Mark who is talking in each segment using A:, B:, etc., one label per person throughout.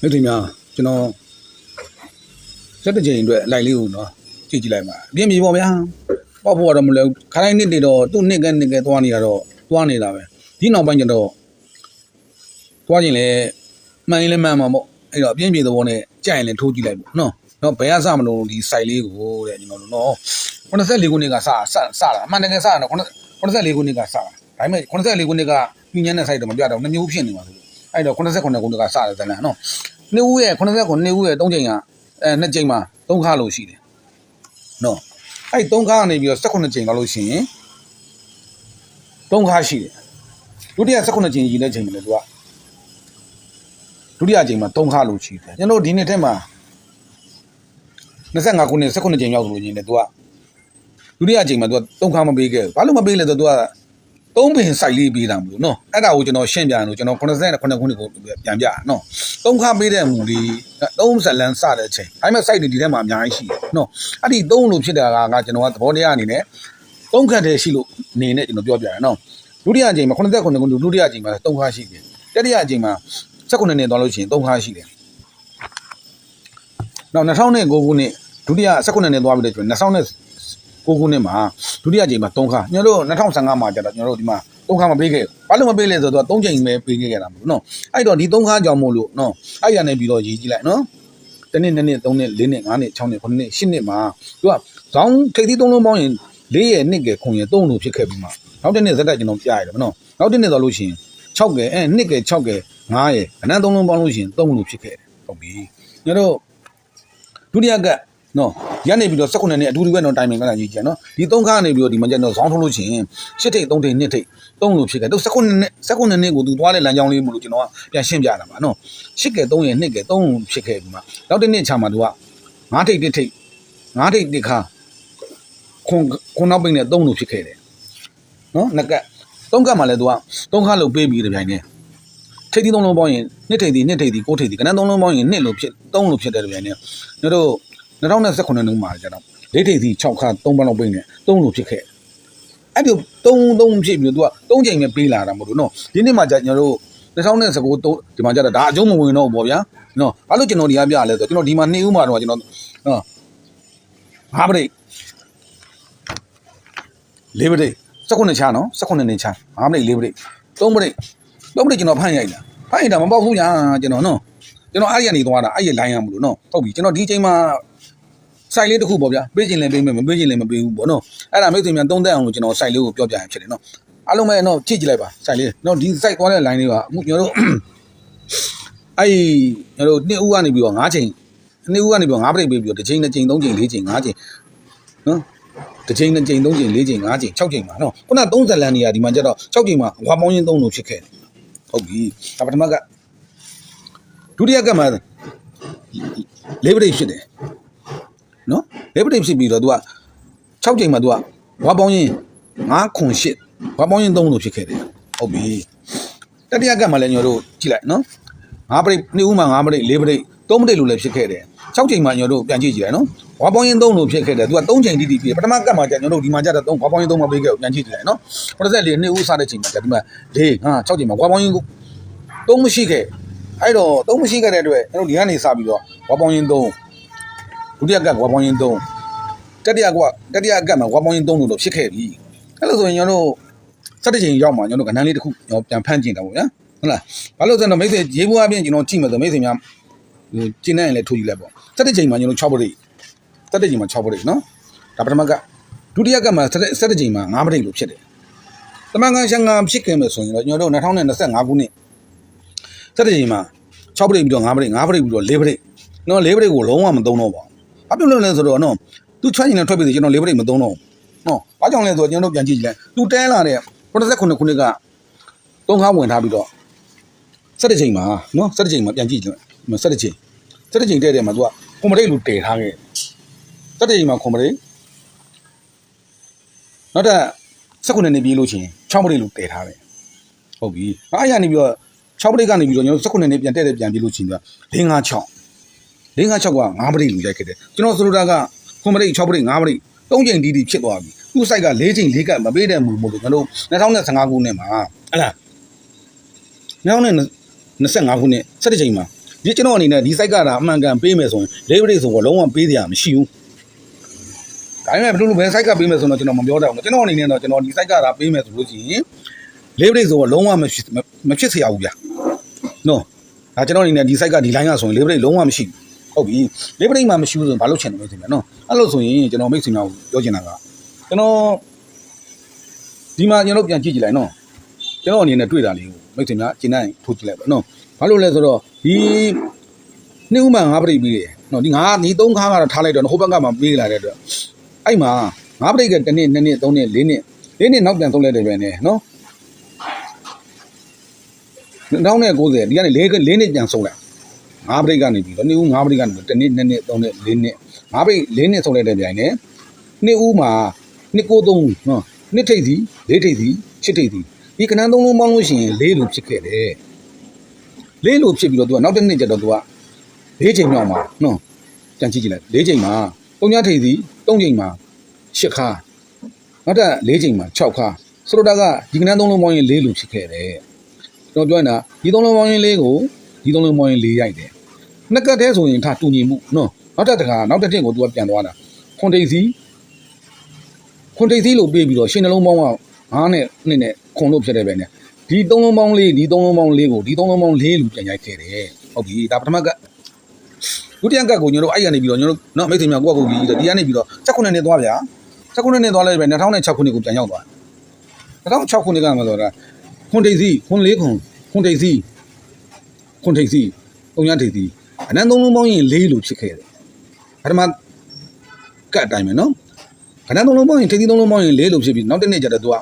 A: မိတ်ဆွေများကျွန်တော်စက်တစ်ချိန်အတွက်လိုက်လေးကိုနော်ကြည့်ကြည့်လိုက်ပါအပြင်းပြေပေါ့ဗျာပေါ့ဖို့ကတော့မလဲခိုင်းနှစ်တွေတော့သူ့နှစ်ကနှစ်ကသွားနေရတော့သွားနေတာပဲဒီနောက်ပိုင်းကျတော့သွားရင်လည်းမှန်ရင်လည်းမှန်မှာပေါ့အဲ့တော့အပြင်းပြေသဘောနဲ့ကြိုက်ရင်လည်းထိုးကြည့်လိုက်ပေါ့နော်နော်ဘယ်ကစမလို့ဒီ site လေးကိုတဲ့ကျွန်တော်တို့နော်84ခုနှစ်ကစစစတာအမှန်တကယ်စတာနော်84ခုနှစ်ကစတာဒါပေမဲ့84ခုနှစ်ကညဉ့်ညမ်းတဲ့ site တော့မပြတော့နှစ်မျိုးဖြစ်နေပါလို့ အဲ့တော့89ခုနှစ်ကစတယ်ဇာတ်လမ်းနော်နှစ်ဦးရဲ့89နှစ်ဦးရဲ့3ချိန်ကအဲနှစ်ချိန်မှာ3ခါလို့ရှိတယ်နော်အဲ့3ခါကနေပြီးတော့18ချိန်လောက်လို့ရှိရင်3ခါရှိတယ်ဒုတိယ18ချိန်ကြီးတဲ့ချိန်မှာလေသူကဒုတိယချိန်မှာ3ခါလို့ရှိတယ်ကျွန်တော်ဒီနှစ်ထဲမှာ25ခုနှစ်18ချိန်ရောက်လို့ရှင်လေသူကဒုတိယချိန်မှာသူက3ခါမပေးခဲ့ဘူးဘာလို့မပေးလဲဆိုတော့သူက သုံးပင်စိုက်လေးပေးတာမလို့နော်အဲ့ဒါကိုကျွန်တော်ရှင်းပြရလို့ကျွန်တော်89ခုနှစ်ကိုပြန်ပြနော်သုံးခါပေးတဲ့မူလေးသုံးဇလန်စတဲ့အချိန်အဲ့မဲ့ site တွေဒီထဲမှာအများကြီးရှိတယ်နော်အဲ့ဒီသုံးလို့ဖြစ်တာကငါကျွန်တော်ကသဘောတရားအနေနဲ့သုံးခတ်တည်းရှိလို့နေနဲ့ကျွန်တော်ပြောပြရနော်ဒုတိယအချိန်မှာ89ခုဒုတိယအချိန်မှာသုံးခါရှိတယ်တတိယအချိန်မှာ19နှစ်သွားလို့ရှိရင်သုံးခါရှိတယ်နောက်2009ခုနှစ်ဒုတိယ19နှစ်သွားပြီးတော့ကျွန်တော်2009 ခုနှစ်မှာဒုတိယအချိန်မှာ3ခါကျွန်တော်တို့2015မှာကျတော့ကျွန်တော်တို့ဒီမှာ3ခါမပေးခဲ့ဘာလို့မပေးလဲဆိုတော့3ချိန်ပဲပေးခဲ့ကြတာမဟုတ်နော်အဲ့တော့ဒီ3ခါကြောင့်မို့လို့နော်အဲ့ရနေပြီးတော့ရေးကြည့်လိုက်နော်တနေ့နှစ်နှစ်3နှစ်4နှစ်5နှစ်6နှစ်9နှစ်10နှစ်မှာသူကဇောင်းထိပ်သီး3လုံးပေါင်းရင်4ရဲ့နှစ်ကယ်ခုံရဲ့3လို့ဖြစ်ခဲ့ပြီးမှနောက်တစ်နှစ်ဇက်တက်ကျွန်တော်ပြရတယ်မနော်နောက်တစ်နှစ်တော့လို့ရှိရင်6ကယ်အဲနှစ်ကယ်6ကယ်9ရဲ့အနန်း3လုံးပေါင်းလို့ရှိရင်3လို့ဖြစ်ခဲ့တယ်ဟုတ်ပြီကျွန်တော်ဒုတိယကနော် ရနေပြီးတော့16နှစ်နဲ့အတူတူပဲတော့တိုင်ပင်ကလာကြီးကြနော်ဒီ3ခါနေပြီးတော့ဒီမှာကျတော့ဇောင်းထုတ်လို့ရှိရင်8ထိပ်3ထိပ်2ထိပ်3လို့ဖြစ်ခဲ့တော့16နှစ်16နှစ်ကိုသူသွားတဲ့လမ်းကြောင်းလေးမလို့ကျွန်တော်ကပြန်ရှင်းပြတာပါနော်8ကဲ3ရဲ့2ကဲ3ဖြစ်ခဲ့ပြီးမှနောက်တစ်နှစ်ချာမှာသူက9ထိပ်1ထိပ်9ထိပ်1ခါခွန်ခွန်နောက်ပိတ်နဲ့3လို့ဖြစ်ခဲ့တယ်နော်ငက3ကတ်မှာလည်းသူက3ခါလို့ပေးပြီးတဲ့ပြိုင်နေထိပ်သီး3လုံးပေါင်းရင်2ထိပ်သီး2ထိပ်သီး6ထိပ်သီးကနန်း3လုံးပေါင်းရင်2လို့ဖြစ်3လို့ဖြစ်တဲ့ပြိုင်နေတို့တို့ 2019ခုနှစ်မှာကျတော့၄ထိပ်သီး6ခါ3ပန်းလောက်ပိတ်နေ3လို့ဖြစ်ခဲ့အဲ့ဒီ3 3ဖြစ်ပြီးတော့သူက3ချိန်ပဲပေးလာတာမဟုတ်လို့နော်ဒီနေ့မှာကျကျွန်တော်တို့2019ဒီမှာကျတော့ဒါအကျုံးမဝင်တော့ဘူးပေါ့ဗျာနော်ဘာလို့ကျွန်တော်ဒီကပြလဲဆိုတော့ကျွန်တော်ဒီမှာ2ဦးမှာတော့ကျွန်တော်နော်၅ပရိတ်၄ပရိတ်19ချာနော်19နေချာ၅ပရိတ်၄ပရိတ်3ပရိတ်3ပရိတ်ကျွန်တော်ဖမ်းရိုက်လာဖမ်းရိုက်တာမပေါက်ဘူးညာကျွန်တော်နော်ကျွန်တော်အဲ့ရနေသွားတာအဲ့ရလိုင်းရမလို့နော်ဟုတ်ပြီကျွန်တော်ဒီချိန်မှာ စိုက်လေးတစ်ခုပေါ့ဗျာပေးခြင်းလည်းပေးမယ်မပေးခြင်းလည်းမပေးဘူးပေါ့နော်အဲ့ဒါမိတ်ဆွေများသုံးသက်အောင်လို့ကျွန်တော်စိုက်လေးကိုပြောပြရင်ဖြစ်တယ်နော်အားလုံးပဲနော်ကြည့်ကြည့်လိုက်ပါစိုက်လေးနော်ဒီစိုက်သွားတဲ့ line လေးကအခုကျွန်တော်တို့အဲ့ကျွန်တော်တို့နှစ်ဦးကနေပြီးတော့၅ချိန်နှစ်ဦးကနေပြီးတော့၅ပြိတ်ပေးပြီးတော့တစ်ချိန်တစ်ချိန်သုံးချိန်လေးချိန်၅ချိန်နော်တစ်ချိန်တစ်ချိန်သုံးချိန်လေးချိန်၅ချိန်၆ချိန်ပါနော်ခုန30လမ်းနေရဒီမှာကျတော့6ချိန်မှာဝါပေါင်းရင်း3လို့ဖြစ်ခဲ့တယ်ဟုတ်ပြီဒါပထမကဒုတိယကမှလေးပြိတ်ဖြစ်တယ် နော်လေပတိဖြစ်ပြီးတော့ तू က6ချိန်မှာ तू ကဝါပေါင်းရင်9ခွန်8ဝါပေါင်းရင်3လို့ဖြစ်ခဲ့တယ်ဟုတ်ပြီတတိယကမှလည်းညတို့ကြည့်လိုက်နော်9ပရိတ်2ဦးမှာ9ပရိတ်4ပရိတ်3ပရိတ်လို့လည်းဖြစ်ခဲ့တယ်6ချိန်မှာညတို့ပြန်ကြည့်ကြည့်လိုက်နော်ဝါပေါင်းရင်3လို့ဖြစ်ခဲ့တယ် तू က3ချိန်တိတိဖြစ်ပထမကမှကျညတို့ဒီမှာကျတော့3ဝါပေါင်းရင်3မှာပေးခဲ့ပြန်ကြည့်ကြည့်လိုက်နော်84 2ဦးစားတဲ့ချိန်မှာကျဒီမှာ4 5 6ချိန်မှာဝါပေါင်းရင်3မရှိခဲ့အဲ့တော့3မရှိခဲ့တဲ့အတွက်ညတို့ဒီကနေစပြီးတော့ဝါပေါင်းရင်3 ဒုတိယကပ်ဝါပေါင်းရင်3တတိယကတတိယကပ်မှာဝါပေါင်းရင်3လို့တော့ဖြစ်ခဲ့ပြီအဲ့လိုဆိုရင်ကျွန်တော်တို့စက်တစ်ချိန်ရောက်မှာကျွန်တော်ကဏ္ဍလေးတစ်ခုကျွန်တော်ပြန်ဖန့်ကျင်တာပေါ့ဗျာဟုတ်လားဘာလို့ဆိုတော့မိတ်ဆွေရေးဘူးအပြင်ကျွန်တော်ကြည့်မယ်ဆိုမိတ်ဆွေများဟိုကျင်းနေရင်လည်းထိုးကြည့်လိုက်ပေါ့စက်တစ်ချိန်မှာကျွန်တော်6ပရိတ်စက်တစ်ချိန်မှာ6ပရိတ်နော်ဒါပထမကဒုတိယကပ်မှာစက်တစ်ချိန်မှာ9ပရိတ်လို့ဖြစ်တယ်တမန်ကန်ရှန်ကန်ဖြစ်ခင်မယ်ဆိုရင်တော့ကျွန်တော်တို့2025ခုနှစ်စက်တစ်ချိန်မှာ6ပရိတ်ပြီးတော့9ပရိတ်9ပရိတ်ပြီးတော့4ပရိတ်နော်4ပရိတ်ကိုလုံးဝမသုံးတော့ပါ ဘူးဘာဖြစ်လို့လဲဆိုတော့နော်သူချွတ်ရင်လည်းထွက်ပြီးကျွန်တော်လေးပရိတ်မသုံးတော့ဘူးနော်ဘာကြောင့်လဲဆိုတော့ကျွန်တော်တို့ပြန်ကြည့်ကြည့်လိုက်သူတဲလာတဲ့89ခုနှစ်ကသုံးခါဝင်ထားပြီးတော့ဆက်တစ်ချိန်မှာနော်ဆက်တစ်ချိန်မှာပြန်ကြည့်ကြည့်လိုက်ဆက်တစ်ချိန်ဆက်တစ်ချိန်တဲ့တဲ့မှာသူကကွန်မရိတ်လူတည်ထားခဲ့ဆက်တစ်ချိန်မှာကွန်မရိတ်နောက်တော့19နှစ်နေပြီးလို့ချင်း6မရိတ်လူတည်ထားတယ်ဟုတ်ပြီအားရနေပြီးတော့6ပရိတ်ကနေပြီးတော့ကျွန်တော်19နှစ်ပြန်တဲ့တဲ့ပြန်ပြီးလို့ချင်းသူက5 5 6 ၄၅၆က9ပရိလူရိုက်ခဲ့တယ်ကျွန်တော်ဆိုလိုတာက9ပရိ6ပရိ9ပရိ၃ချိန်တီးတီးဖြစ်သွားပြီသူ့ site က၄ချိန်၄ကတ်မပေးတဲ့မူမို့လို့ကျွန်တော်2015ခုနှစ်မှာဟလား2025ခုနှစ်17ချိန်မှာဒီကျွန်တော်အနေနဲ့ဒီ site ကတာအမှန်ကန်ပေးမယ်ဆိုရင် delivery ဆိုတော့လုံးဝပေးစရာမရှိဘူးဒါပေမဲ့ဘယ်လိုပဲ site ကပေးမယ်ဆိုတော့ကျွန်တော်မပြောတတ်ဘူးကျွန်တော်အနေနဲ့တော့ကျွန်တော်ဒီ site ကတာပေးမယ်ဆိုလို့ရှိရင် delivery ဆိုတော့လုံးဝမဖြစ်မဖြစ်စရာဘူးဗျာနော်ဒါကျွန်တော်အနေနဲ့ဒီ site ကဒီ line ကဆိုရင် delivery လုံးဝမရှိဘူး ဟုတ်ပြီလေးပရိတ်မှမရှိဘူးဆိုရင်ဘာလို့ချင်တယ်မသိဘူးနော်အဲ့လိုဆိုရင်ကျွန်တော်မိတ်ဆွေများကိုပြောချင်တာကကျွန်တော်ဒီမှာကျွန်တော်ပြန်ကြည့်ကြည့်လိုက်နော်ကျွန်တော်အနေနဲ့တွေ့တာလေးကိုမိတ်ဆွေများကျင်းနိုင်ထိုးကြည့်လိုက်ပါနော်ဘာလို့လဲဆိုတော့ဒီနှစ်ဥမှငါးပရိတ်ပြီးတယ်နော်ဒီငါးဒီသုံးခါကတော့ထားလိုက်တော့ဟိုဘက်ကမှပြေးလာတဲ့အတွက်အဲ့မှာငါးပရိတ်ကတစ်နှစ်နှစ်နှစ်သုံးနှစ်လေးနှစ်လေးနှစ်နောက်ပြန်သုံးလိုက်တယ်ပဲနဲ့နော်1990ဒီကနေလေးလေးနှစ်ပြန်ဆုံးလိုက် ငါးပရိတ်ကနေပြီးတော့နှစ်ဥငါးပရိတ်ကနေတစ်နှစ်နှစ်နှစ်သုံးနှစ်လေးနှစ်ငါးပရိတ်လေးနှစ်ဆုံးလိုက်တဲ့ပြန်နဲ့နှစ်ဥမှာနှစ်ကိုသုံးနော်နှစ်ထိပ်စီလေးထိပ်စီရှစ်ထိပ်စီဒီကနန်းသုံးလုံးပေါင်းလို့ရှိရင်လေးလိုဖြစ်ခဲ့တယ်လေးလိုဖြစ်ပြီးတော့ तू ကနောက်တစ်နေ့ကျတော့ तू ကလေးချိန်မြောက်မှာနော်ကြံကြည့်ကြည့်လိုက်လေးချိန်မှာသုံးညထိပ်စီသုံးချိန်မှာရှစ်ခါနောက်ထပ်လေးချိန်မှာ6ခါဆိုတော့ဒါကဒီကနန်းသုံးလုံးပေါင်းရင်လေးလိုဖြစ်ခဲ့တယ်ကျွန်တော်ပြောနေတာဒီသုံးလုံးပေါင်းရင်လေးကိုဒီသုံးလုံးပေါင်းရင်လေးရိုက်တယ် နှစ်ကတ်တည်းဆိုရင်ထားတူညီမှုနော်နောက်တစ်ခါနောက်တစ်ထင့်ကို तू ကပြန်သွားတာခွန်တိတ်စီခွန်တိတ်စီလို့ပြေးပြီးတော့ရှင်နှလုံးပေါင်းကငါးနဲ့နှစ်နဲ့ခွန်လို့ဖြစ်တဲ့ပဲနဲ့ဒီသုံးလုံးပေါင်းလေးဒီသုံးလုံးပေါင်းလေးကိုဒီသုံးလုံးပေါင်းလေးလို့ပြန်ရိုက်ခဲ့တယ်ဟုတ်ပြီဒါပထမကဒုတိယကကိုညတို့အဲ့ရနေပြီးတော့ညတို့နော်မိတ်ဆွေများကိုယ့်ကိုယ်ပြီးတော့ဒီကနေပြီးတော့16ခုနှစ်သွားဗျာ16ခုနှစ်သွားလိုက်ပဲ2006ခုနှစ်ကိုပြန်ရောက်သွား2006ခုနှစ်ကမှဆိုတော့ခွန်တိတ်စီခွန်လေးခွန်ခွန်တိတ်စီခွန်တိတ်စီပုံရတိတ်စီ အနန်းသုံးလုံးပေါင်းရင်လေးလို့ဖြစ်ခဲ့တယ်ပထမကတ်အတိုင်းပဲနော်ခဏသုံးလုံးပေါင်းရင်ထိပ်သီးသုံးလုံးပေါင်းရင်လေးလို့ဖြစ်ပြီးနောက်တစ်နေ့ကျတော့သူက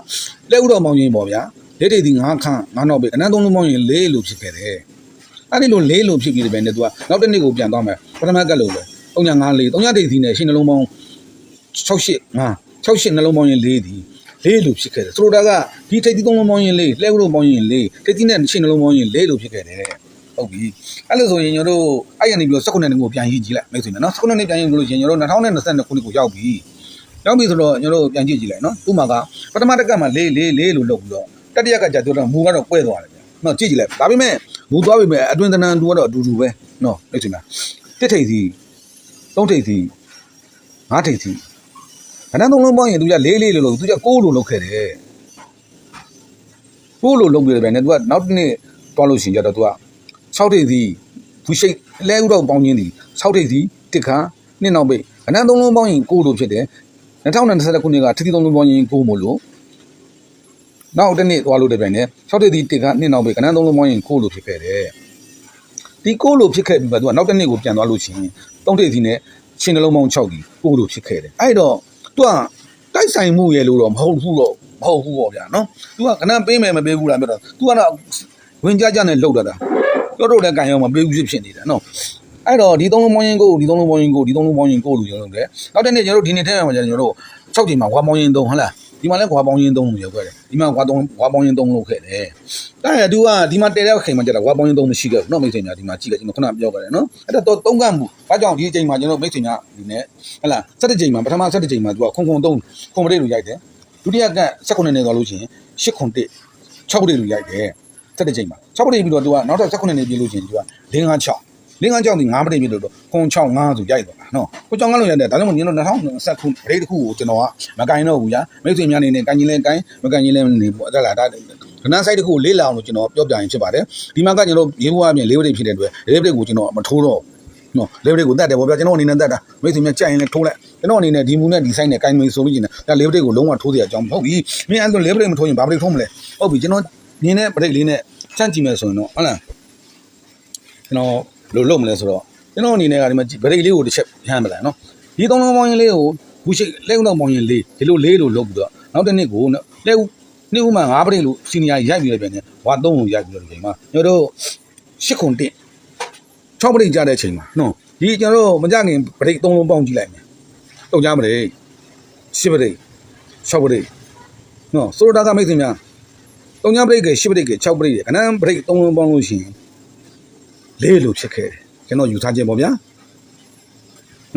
A: လက်ဥတော်ပေါင်းရင်ပေါ့ဗျာလက်ထိပ်သီးငါးခန့်ငါးနောက်ပဲခဏသုံးလုံးပေါင်းရင်လေးလို့ဖြစ်ခဲ့တယ်အဲ့ဒီလိုလေးလို့ဖြစ်ပြီးတဲ့ပဲနဲ့သူကနောက်တစ်နေ့ကိုပြန်သွားမယ်ပထမကတ်လို့ပဲ၃ည၅လေး၃ညထိပ်သီးနဲ့ရှင်းနှလုံးပေါင်း6 8 5 6 8နှလုံးပေါင်းရင်လေးဒီလေးလို့ဖြစ်ခဲ့တယ်ဆိုတော့ကဒီထိပ်သီးသုံးလုံးပေါင်းရင်လေးလက်ဥတော်ပေါင်းရင်လေးထိပ်သီးနဲ့ရှင်းနှလုံးပေါင်းရင်လေးလို့ဖြစ်ခဲ့တယ် ဟုတ်ပြီအဲ့လိုဆိုရင်ညတို့အဲ့ရနေပြီးတော့19နှစ်ကိုပြန်ရေးကြည့်လိုက်မိတ်ဆွေများနော်19နှစ်ပြန်ရေးလို့ရှိရင်ညတို့2022ခုနှစ်ကိုရောက်ပြီရောက်ပြီဆိုတော့ကျွန်တော်တို့ပြန်ကြည့်ကြည့်လိုက်နော်ဥမာကပထမတက်ကမှလေးလေးလေးလို့လုပ်ပြီးတော့တတိယကကြာတော့မူကတော့ကွဲသွားတယ်ဗျနော်ကြည့်ကြည့်လိုက်ဒါပေမဲ့မူသွားပြီမဲ့အတွင်တနန်တူကတော့အတူတူပဲနော်လက်ချင်လားတစ်ထိပ်စီသုံးထိပ်စီငါးထိပ်စီခဏသုံးလုံးပေါင်းရင်သူကလေးလေးလို့လုပ်သူကကိုးလို့လုပ်ခဲ့တယ်ကိုးလို့လုပ်ပြီးတယ်ဗျနဲ့သူကနောက်တစ်နေ့တွားလို့ရှိရင်ကြတော့သူက 6ထိပ်စီဘူးရှိတ်လဲဥတော့ပေါင်းချင်းဒီ6ထိပ်စီတစ်ခါနှစ်နောက်ပိတ်ခဏသုံးလုံးပေါင်းရင်ကိုးလို့ဖြစ်တယ်2020ခုနှစ်ကထထီသုံးလုံးပေါင်းရင်ကိုမို့လို့နောက်တစ်နေ့သွားလို့တဲ့ပြန်နဲ့6တိတိတစ်ကနှစ်နောက်ပဲကနန်းသုံးလုံးပေါင်းရင်ကိုလို့ဖြစ်ခဲ့တယ်ဒီကိုလို့ဖြစ်ခဲ့ပြီးမှသူကနောက်တစ်နေ့ကိုပြန်သွားလို့ရှိရင်3တိတိနဲ့ချင်းနှလုံးပေါင်း6ဒီကိုလို့ဖြစ်ခဲ့တယ်အဲ့တော့သူကတိုက်ဆိုင်မှုရဲ့လို့တော့မဟုတ်ဘူးတော့မဟုတ်ဘူးပေါ့ဗျာနော်သူကကနန်းပေးမယ်မပေးဘူးလားပြောတော့သူကတော့ဝင်ကြကြနဲ့လှုပ်တာတာ တို့တို့လည်းကန်ရောမပေးဘူးဖြစ်ဖြစ်နေတာနော် အဲ့တော့ဒီသုံးလုံးပေါင်းရင်ကိုဒီသုံးလုံးပေါင်းရင်ကိုဒီသုံးလုံးပေါင်းရင်ကိုလို့ကျွန်တော်တို့လည်းနောက်တစ်နေ့ကျွန်တော်တို့ဒီနေ့ထဲမှာကျွန်တော်တို့6ချိန်မှာဝါပေါင်းရင်3ဟုတ်လားဒီမှာလည်းဝါပေါင်းရင်3လို့ရောက်ခဲ့တယ်ဒီမှာဝါ3ဝါပေါင်းရင်3လို့ခဲ့တယ်ဒါရတူကဒီမှာတဲတဲ့ချိန်မှာကျတော့ဝါပေါင်းရင်3မရှိခဲ့ဘူးเนาะမိတ်ဆွေများဒီမှာကြည့်လိုက်ကျွန်တော်ခုနပြောခဲ့တယ်เนาะအဲ့တော့သုံးကမှုဘာကြောင့်ဒီအချိန်မှာကျွန်တော်မိတ်ဆွေများဒီနေ့ဟုတ်လား17ချိန်မှာပထမ17ချိန်မှာသူကခုံခုံ3ခုံပရိတ်လို့ရိုက်တယ်ဒုတိယက19နဲ့သွားလို့ရှိရင်8ခုံ1 6ပရိတ်လို့ရိုက်တယ် 17ချိန်မှာ6ပရိတ်ပြီးတော့သူကနောက်တော့19နဲ့ပြေးလို့ရှိရင်သူက5 5 6လင်းကန်းကြောင့်ဒီ9ပရိတ်ပြလို့တော့ခွန်6 5ဆိုရိုက်သွားတာနော်ကိုကြောင့်ကလို့ရတယ်ဒါကြောင့်မို့ညတော့2020ခုပရိတ်တစ်ခုကိုကျွန်တော်ကမကင်တော့ဘူးညာမိတ်ဆွေများနေနဲ့ကင်ကြီးလဲကင်မကင်ကြီးလဲနေပေါ့အဲ့ဒါဒါခဏဆိုင်တစ်ခုကိုလေးလာအောင်လို့ကျွန်တော်ပြောပြရင်ဖြစ်ပါတယ်ဒီမှာကကျွန်တော်ရေးဖို့အပြင်လေးပရိတ်ဖြစ်တဲ့အတွက်လေးပရိတ်ကိုကျွန်တော်မထိုးတော့နော်လေးပရိတ်ကိုတတ်တယ်ပေါ့ဗျာကျွန်တော်အနေနဲ့တတ်တာမိတ်ဆွေများကြိုက်ရင်လည်းထိုးလိုက်ကျွန်တော်အနေနဲ့ဒီမူနဲ့ဒီဆိုင်နဲ့ကင်မင်းဆိုလို့ကျင်တယ်ဒါလေးပရိတ်ကိုလုံးဝထိုးစရာအကြောင်းမဟုတ်ဘူးမင်းအဲ့လိုလေးပရိတ်မထိုးရင်ဘာပရိတ်ထိုးမလဲဟုတ်ပြီကျွန်တော် မြင်တဲ့ပရိတ်လေးနဲ့ချန့်ကြည့်မယ်ဆိုရင်တော့ဟုတ်လားကျွန်တော်ဘယ်လိုလုပ်မလဲဆိုတော့ကျွန်တော်အနေနဲ့ကဒီမှာဗရိတ်လေးကိုတစ်ချက်ရမ်းမလားနော်ဒီသုံးလုံးပေါင်းရင်လေးကိုဘူးရှိလက်ဦးတော့ပေါင်းရင်လေးဒီလိုလေးလို့လုပ်ပြီးတော့နောက်တစ်နှစ်ကိုလက်ဦးနှစ်ဦးမှငါးဗရိတ်လို့စီနီယာရိုက်ပြီးတော့ပြန်နေဝါသုံးကိုရိုက်ပြီးတော့ဒီချိန်မှာကျွန်တော်တို့ရှစ်ခုတစ်6ဗရိတ်ကြတဲ့အချိန်မှာနော်ဒီကျွန်တော်တို့မကြခင်ဗရိတ်သုံးလုံးပေါင်းကြည့်လိုက်မယ်တုံကြမလဲရှစ်ဗရိတ်6ဗရိတ်နော်ဆိုတော့ဒါကမိတ်ဆွေများ တုံကြဗရိတ်ကရှစ်ဗရိတ်က6ဗရိတ်ခဏဗရိတ်သုံးလုံးပေါင်းလို့ရှိရင်လေးလို့ဖြစ်ခဲ့တယ်ကျွန်တော်ယူထားခြင်းပေါ့ဗျာ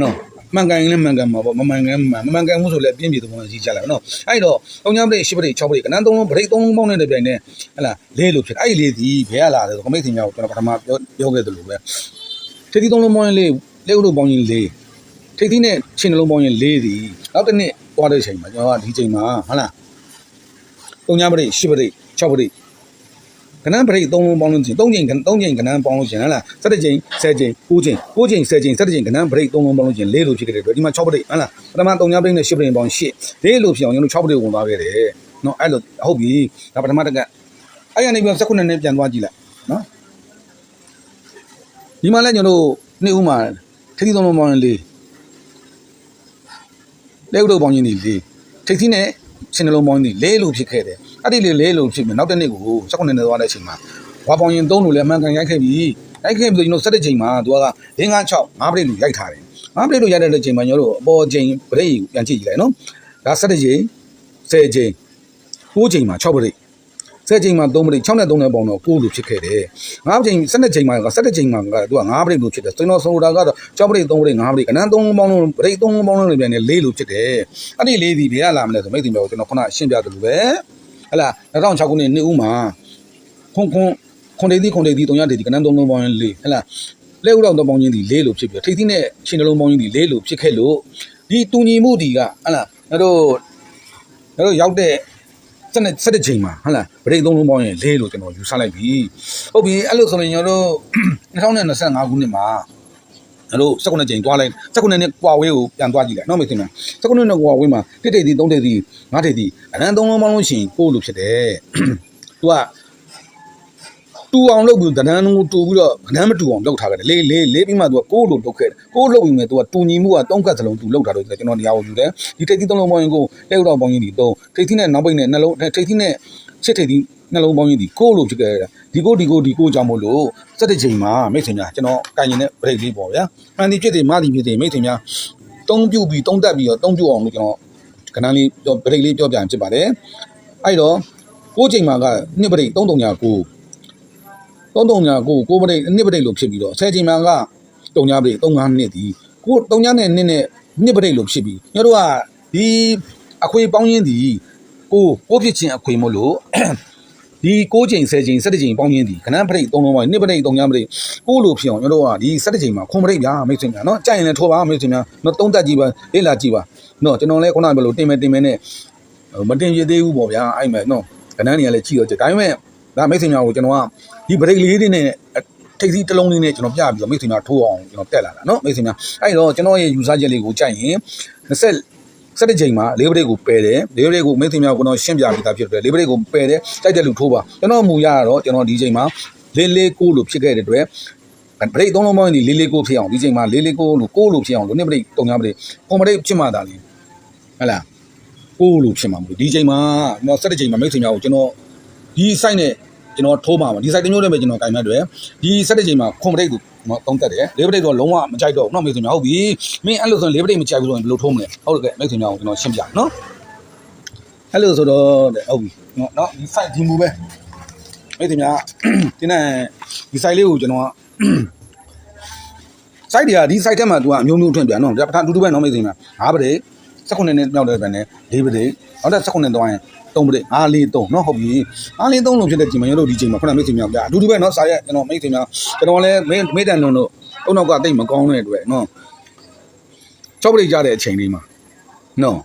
A: နော်မှန်ကန်ရင်လည်းမှန်ကန်မှာပေါ့မမှန်ကန်မှန်မမှန်ကန်မှုဆိုလည်းအပြင်းပြေသဘောနဲ့ကြီးကြလိုက်နော်အဲ့တော့၃ညပရိတ်၈ပရိတ်၆ပရိတ်ကနန်း၃လုံးပရိတ်၃လုံးပေါင်းတဲ့ပြိုင်နဲ့ဟလာလေးလို့ဖြစ်အဲ့လေးဒီဘယ်ကလာလဲဆိုခမိတ်စင်များကိုကျွန်တော်ပထမပြောပြောခဲ့သလိုပဲထိပ်သီး၃လုံးပေါင်းရင်လေးလေးဥလို့ပေါင်းရင်လေးထိပ်သီးနဲ့ချင်းနှလုံးပေါင်းရင်လေးဒီနောက်တစ်နေ့သွားတဲ့အချိန်မှာကျွန်တော်ကဒီချိန်မှာဟလာ၃ညပရိတ်၈ပရိတ် ၆ပရိတ်ကနန်းပရိတ်၃လုံးပေါင်းလို့ချင်း၃ချိန်၃ချိန်ကနန်းပေါင်းလို့ချင်းဟလာ၁၇ချိန်၁၀ချိန်၉ချိန်၉ချိန်၁၀ချိန်၁၇ချိန်ကနန်းပရိတ်၃လုံးပေါင်းလို့ချင်းလေးလို့ဖြစ်ခဲ့တဲ့အတွက်ဒီမှာ၆ပရိတ်ဟလာပထမ၃ညပရိတ်နဲ့၈ပရိတ်ပေါင်း၈လေးလို့ဖြစ်အောင်ကျွန်တော်၆ပရိတ်ဝင်သွားခဲ့တယ်နော်အဲ့လိုဟုတ်ပြီဒါပထမတက်ကအဲ့ရနေပြီး၁၉နဲ့ပြန်သွားကြည့်လိုက်နော်ဒီမှာလည်းကျွန်တော်တို့နေ့ဦးမှာထိတိသုံးလုံးပေါင်းရင်လေးလေးဥတို့ပေါင်းရင်လေးထိတိနဲ့ရှင်နှလုံးပေါင်းရင်လေးလို့ဖြစ်ခဲ့တယ် အဲ့ဒီလေးလေးလို့ဖြစ်ပြီးနောက်တစ်နေ့ကို၁၉နဲ့သွားတဲ့အချိန်မှာဝါပေါင်းရင်၃လို့လည်းအမှန်ကန်ရိုက်ခဲ့ပြီရိုက်ခဲ့ပြီးတော့ကျွန်တော်၁၇ချိန်မှာသူက5 5 6 5ပရိတ်လို့ရိုက်ထားတယ်5ပရိတ်လို့ရိုက်တဲ့ချိန်မှာကျွန်တော်တို့အပေါ်ချိန်ပရိတ်ကိုပြန်ကြည့်ကြည့်လိုက်နော်ဒါ၁၇ချိန်10ချိန်9ချိန်မှာ6ပရိတ်10ချိန်မှာ3ပရိတ်6နဲ့3နဲ့ပေါင်းတော့9လို့ဖြစ်ခဲ့တယ်5ချိန်12ချိန်မှာက17ချိန်မှာကသူက5ပရိတ်လို့ဖြစ်တယ်ကျွန်တော်ဆိုတာကတော့6ပရိတ်3ပရိတ်5ပရိတ်ကနန်း3ပေါင်းလို့ပရိတ်3ပေါင်းလို့ပြန်နေ4လို့ဖြစ်တယ်အဲ့ဒီ4ဒီဘယ်ကလာမလဲဆိုမိတ်တင်ပြောကျွန်တော်ခုနရှင်းပြတယ်လို့ပဲ ဟလာ2006ခုနှစ်နှစ်ဦးမှာခွန်ခွန်ခွန်ဒေသီခွန်ဒေသီ3ရဒေသီကနန်း3လုံးပေါင်းရင်4ဟလာလက်ဥတော်တော့ပေါင်းချင်းဒီ4လို့ဖြစ်ပြီးထိသီးနဲ့ရှင်နှလုံးပေါင်းချင်းဒီ4လို့ဖြစ်ခဲ့လို့ဒီတူညီမှုဒီကဟလာတို့တို့ရောက်တဲ့စက်နဲ့စက်တဲ့ချိန်မှာဟလာဗရိတ်သုံးလုံးပေါင်းရင်၄လို့ကျွန်တော်ယူဆလိုက်ပြီဟုတ်ပြီအဲ့လိုဆိုရင်ကျွန်တော်တို့2025ခုနှစ်မှာ ကျွန်တော်19ချိန်တွားလိုက်19နှစ်ကွာဝေးကိုပြန်တွားကြည့်လိုက်နော်မေသိမလား19နှစ်ကွာဝေးမှာတစ်တိတ်ဒီ3တိတ်ဒီ5တိတ်ဒီအရန်သုံးလုံးပေါင်းလို့ရှိရင်ကိုလို့ဖြစ်တယ်သူကတူအောင်လုပ်ပြီးတဏ္ဍန်ကိုတူပြီးတော့ဗနန်းမတူအောင်လုပ်ထားခဲ့တယ်လေးလေးလေးပြီးမှသူကကိုးလို့လုပ်ခဲ့တယ်ကိုးလုပ်ပြီးမှသူကတူညီမှုကတုံးကတ်စလုံးသူလုပ်ထားတော့ကျွန်တော်တရားကိုယူတယ်ဒီထိပ်သီးသုံးလုံးပေါင်းရင်ကိုလက်ဥတော်ပေါင်းရင်ဒီသုံးထိပ်သီးနဲ့နောက်ပိတ်နဲ့နှလုံးထိပ်သီးနဲ့ချစ်ထိပ်သီး နှလုံးပေါင်းရင်ဒီကိုးလို့ဖြစ်ခဲ့တယ်ဒီကိုဒီကိုဒီကိုကြောင့်မို့လို့စက်တဲ့ချိန်မှာမိတ်ဆွေများကျွန်တော်ကင်ရင်တဲ့ break လေးပေါ့ဗျာမှန်ဒီဖြစ်တယ်မာဒီဖြစ်တယ်မိတ်ဆွေများတုံးပြုတ်ပြီးတုံးတက်ပြီးတော့တုံးပြုတ်အောင်လို့ကျွန်တော်ကဏ္ဍလေးပြော break လေးပြောပြရင်ဖြစ်ပါတယ်အဲ့တော့ကိုးချိန်မှာကနှစ် break 339သုံးတုံညာကိုကိုပရိတ်နှစ်ပရိတ်လို့ဖြစ်ပြီးတော့ဆယ်ချိန်မှန်ကတုံညာပရိတ်3 5နှစ်ဒီကိုတုံညာနဲ့နှစ်နဲ့နှစ်ပရိတ်လို့ဖြစ်ပြီးညတို့ကဒီအခွေပေါင်းရင်းဒီကိုကိုဖြစ်ချင်းအခွေမို့လို့ ဒီ6ချိန်10ချိန်17ချိန်ပေါင်းရင်းဒီခဏပရိတ်3လုံးပေါင်းနှစ်ပရိတ်3ညပရိတ်ကိုလိုဖြစ်အောင်ကျွန်တော်တို့ကဒီ17ချိန်မှာခွန်ပရိတ်ညာမိတ်ဆွေများနော်ကြိုင်ရင်လည်းထိုးပါမိတ်ဆွေများနော်သုံးတက်ကြည့်ပါလေ့လာကြည့်ပါနော်ကျွန်တော်လည်းခုနကပြောလို့တင်မယ်တင်မယ်နဲ့မတင်ရသေးဘူးပေါ့ဗျာအဲ့မဲ့နော်ကဏ္ဍနေရာလည်းကြည့်တော့ကြဒါပေမဲ့ဒါမိတ်ဆွေများကိုကျွန်တော်ကဒီပရိတ်လေးတွေနဲ့ထိပ်စီးတစ်လုံးလေးနဲ့ကျွန်တော်ပြပြီးတော့မိတ်ဆွေများထိုးအောင်ကျွန်တော်တက်လာတာနော်မိတ်ဆွေများအဲ့တော့ကျွန်တော်ရဲ့ user ချက်လေးကိုကြိုက်ရင်20 17ချိန်မှာလေးပရိတ်ကိုပယ်တယ်လေးပရိတ်ကိုမိတ်ဆွေများကတော့ရှင်းပြပြီးသားဖြစ်တယ်လေးပရိတ်ကိုပယ်တယ်ကြိုက်တဲ့လူထိုးပါကျွန်တော်မူရတော့ကျွန်တော်ဒီချိန်မှာလေးလေးကိုလို့ဖြစ်ခဲ့တဲ့အတွက်ပရိတ်သုံးလုံးပေါင်းရင်လေးလေးကိုဖြစ်အောင်ဒီချိန်မှာလေးလေးကိုလို့ကိုလို့ဖြစ်အောင်လို့နှစ်ပရိတ်တုံညာပရိတ်ပုံပရိတ်ဖြစ်မှသာလေဟဲ့လားကိုလို့ဖြစ်မှာမလို့ဒီချိန်မှာကျွန်တော်17ချိန်မှာမိတ်ဆွေများကိုကျွန်တော်ဒီ site နဲ့ကျွန်တော်ထိုးမှာပါဒီ site တစ်မျိုးနဲ့ပဲကျွန်တော်ကင်မှတ်တယ်ဒီ17ချိန်မှာခွန်ပရိတ်ကို နော်သုံးသက်တယ်လေးပဋိတ်တော့လုံးဝမကြိုက်တော့ဘူးနော်မိတ်ဆွေများဟုတ်ပြီမင်းအဲ့လိုဆိုရင်လေးပဋိတ်မကြိုက်ဘူးဆိုရင်ဘယ်လိုထုံးမလဲဟုတ်ကဲ့မိတ်ဆွေများကိုကျွန်တော်ရှင်းပြနော်အဲ့လိုဆိုတော့ဟုတ်ပြီနော်နော်ဒီ site ဒီမူပဲမိတ်ဆွေများဒီနေ့ဒီ site လေးကိုကျွန်တော်က site တွေကဒီ site ထဲမှာ तू ကအမျိုးမျိုးထွင်ပြန်နော်ပထမအတူတူပဲနော်မိတ်ဆွေများငါးပဋိတ်19နှစ်မြောက်တဲ့ပြန်နဲ့၄ပဋိတ်နောက်တဲ့19နှစ်သွားရင် 3ပရိတ်5 4 3เนาะဟုတ်ပြီ5 4 3လို့ဖြစ်တဲ့ချိန်မှာကျွန်တော်တို့ဒီချိန်မှာခုနမိတ်ဆွေများပြအတူတူပဲเนาะစာရက်ကျွန်တော်မိတ်ဆွေများကျွန်တော်လည်းမိမိတန်လုံးတို့တုံးနောက်ကတိတ်မကောင်းတဲ့အတွက်เนาะ6ပရိတ်ကြတဲ့အချိန်လေးမှာเนาะ